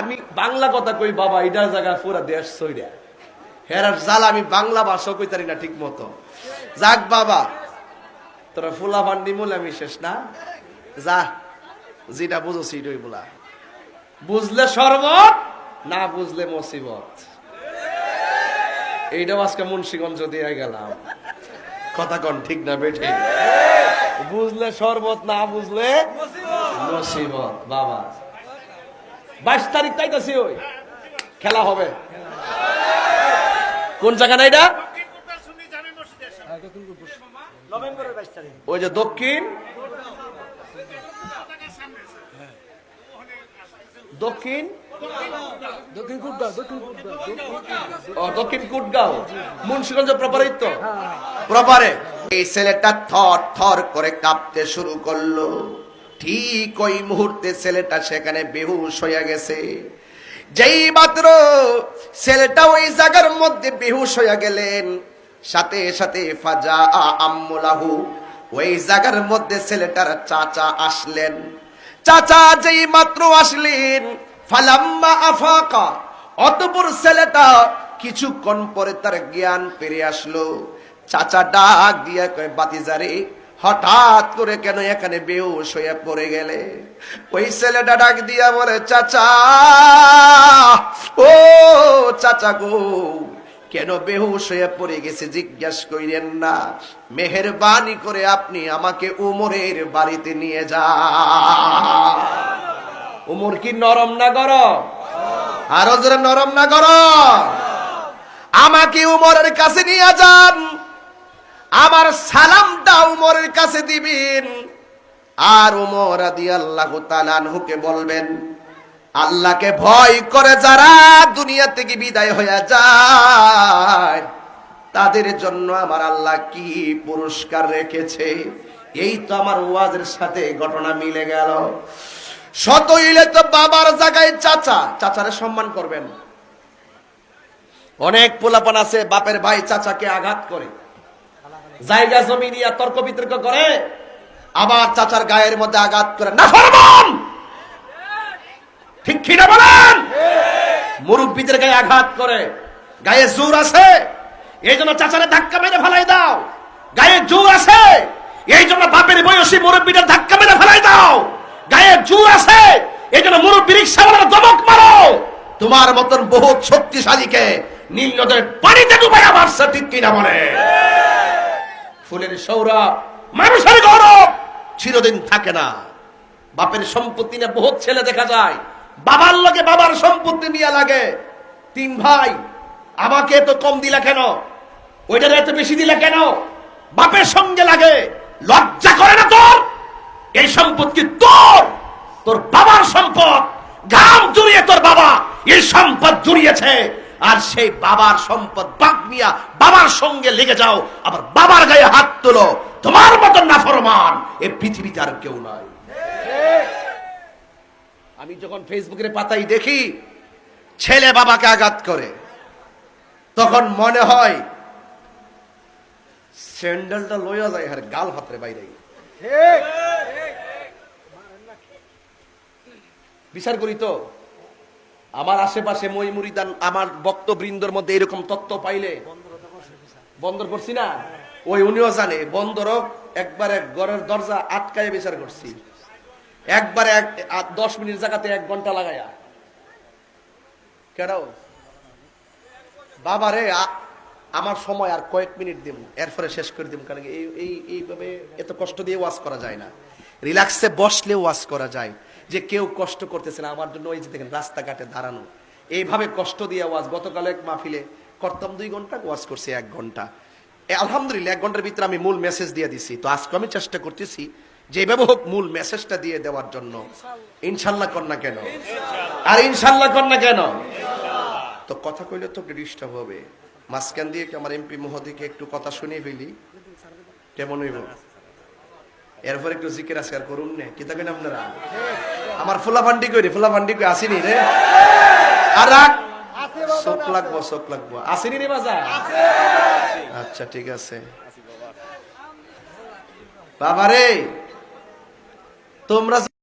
আমি বাংলা কথা কই, বাবা এটার জায়গায় পুরা দেশ সইরা। হেরার জাল, আমি বাংলা ভাষা কইতারি না ঠিক মতো। যাক, বাবা, তোরা ফুলা ফান্ডি মূল, আমি শেষ না। যা, যেটা বুঝো সেটাই বলা। বুঝলে শরবত, না বুঝলে মুসিবত। এইটাও আজকে মুন্সিগঞ্জ দিয়ে গেলাম। কথা কন, ঠিক না, বেঠে? বুঝলে শরবত, না বুঝলে মুসিবত। বাবা বাইশ তারিখ তাইতাছি ওই খেলা হবে। কোন জায়গা না এটা? ওই যে দক্ষিণ। দক্ষিণ। দক্ষিণ কুটবা ও, দক্ষিণ কুটগাঁও। মুন্সিগঞ্জ প্রপারেই তো? প্রপারে এই ছেলেটা থর থর করে কাঁপতে শুরু করল। ঠিক ওই মুহূর্তে ছেলেটা সেখানে বেহুশ হয়ে গেছে। যেই মাত্র ছেলেটা ওই জায়গার মধ্যে বেহুশ হয়ে গেলেন, সাথে সাথে ফাজা আম্মুলাহু ওই জায়গার মধ্যে ছেলেটার চাচা আসলেন। চাচা যেই মাত্র আসলেন, ফালাম্মা আফাকা, অতপর ছেলেটা কিছুক্ষণ পরে তার জ্ঞান পেরে আসলো। চাচা ডাক দিয়া কয় বাতিজারে হঠাৎ করে কেন এখানে বেউস হয়ে পড়ে গেলে? ওই ছেলেটা ডাক দিয়া বলে, চাচা, ও চাচা গো, কেন বেহুশ হয়ে পড়ে গেছে জিজ্ঞাসা কইরেন না। মেহেরবানি করে আপনি আমাকে উমরের বাড়িতে নিয়ে যা উমর কি নরম না গরম? আরও জোরে নরম না গরম? আমাকে উমরের কাছে নিয়ে যান। আমার উমরের কাছে দিবেন। আর উমর আদি আল্লাহ তালানহুকে বলবেন, আল্লাহকে ভয় করে যারা দুনিয়া থেকে বিদায় হয়ে যায়, তাদের জন্য আমার আল্লাহ কি পুরস্কার রেখেছে? এই তো আমার ওয়াজের সাথে ঘটনা মিলে গেল। শত ইলে তো বাবার জায়গায় চাচা, চাচারে সম্মান করবেন। অনেক পোলাপান আছে, বাপের ভাই চাচাকে আঘাত করে। জায়গা জমি নিয়ে তর্ক বিতর্ক করে, আবার চাচার গায়ের মধ্যে আঘাত করে, না ফরমান ঠিক কিনা বলেন? মুরব্বীদের গায়ে আঘাত করে, গায়ে জোর আছে, এই জন্য চাচারে ধাক্কা মেরে ফেলাই দাও। গায়ে জোর আছে, এই জন্য বাপের বয়সী মুরব্বীদের ধাক্কা মেরে ফেলাই দাও। গায়ে জোর আছে, এই জন্য মুরব্বী রিক্সাওয়ালার দমক মারো। তোমার মতন বহুত শক্তিশালীকে নীল নদের পানিতে ডুবাইয়া মারছে ঠিক কিনা বলে? ফুলের সৌরভ, মানুষের গৌরব, চিরদিন থাকে না। বাপের সম্পত্তি নিয়ে বহুত ছেলে দেখা যায়। বাবার লগে বাবার সম্পত্তি নিয়ে লাগে। তিন ভাই, আমাকে এত কম দিলা কেন? ওইটার এত বেশি দিলা কেন? বাপের সঙ্গে লাগে। লজ্জা করে না তোর? এই সম্পত্তি তোর? তোর বাবার সম্পদ। গাম জুড়িয়ে তোর বাবা এই সম্পদ জুড়িয়েছে। আর সেই বাবার সম্পদ নিয়া বাবার সঙ্গে লেগে যাও, আবার বাবার গায়ে হাত তোলো। তোমার মতন নাফরমান এ পৃথিবীতে আর কেউ নাই। আমি যখন ফেসবুকের পাতাই দেখি ছেলে বাবাকে আঘাত করে, তখন মনে হয় স্যান্ডেলটা লইয়া যায় আর গাল হাতরে বাইরে। বিচার করি তো? আমার আশেপাশে মই আমার বক্তবৃন্দর মধ্যে এরকম তত্ত্ব পাইলে? বন্দর করছি না? ওই উনিও জানে, বন্দরও একবার এক ঘরের দরজা আটকায় বিচার করছি। একবারে এক দশ মিনিট জায়গাতে এক ঘণ্টা লাগায়া কেন বাবারে, আ- আমার সময় আর কয়েক মিনিট দিব এরপরে শেষ করে দিব কারণ এই এই, এইভাবে এত কষ্ট দিয়ে ওয়াজ করা যায় না। রিল্যাক্সে বসলে ওয়াজ করা যায়। যে কেউ কষ্ট করতেছে না আমার জন্য ওই যে দেখেন রাস্তাঘাটে দাঁড়ানো। এইভাবে কষ্ট দিয়ে ওয়াজ গতকাল এক মাহফিলে করতাম দুই ঘণ্টা ওয়াজ করছি এক ঘণ্টা। আলহামদুলিল্লাহ এক ঘণ্টার ভিতরে আমি মূল মেসেজ দিয়ে দিছি। তো আজকে আমি চেষ্টা করতেছি যেভাবে হোক মূল মেসেজটা দিয়ে দেওয়ার জন্য। ইনশাল্লাহ কর না কেন? আর ইনশাল্লাহ কর না কেন? তো কথা কইলে তো ডিস্টার্ব হবে। মাঝখান দিয়ে আমার এমপি মহোদয়কে একটু কথা শুনিয়ে ফেলি? কেমন হইব? এরপর একটু জিকির আসকার করুন নে। কি থাকেন আপনারা? আমার ফুলা ফান্ডি কই রে ফুলা ফান্ডি কই আসিনি রে? আর রাখ। চোখ লাগবো চোখ লাগবো। আসিনি রে বাজা আচ্ছা ঠিক আছে। বাবারে, তোমরা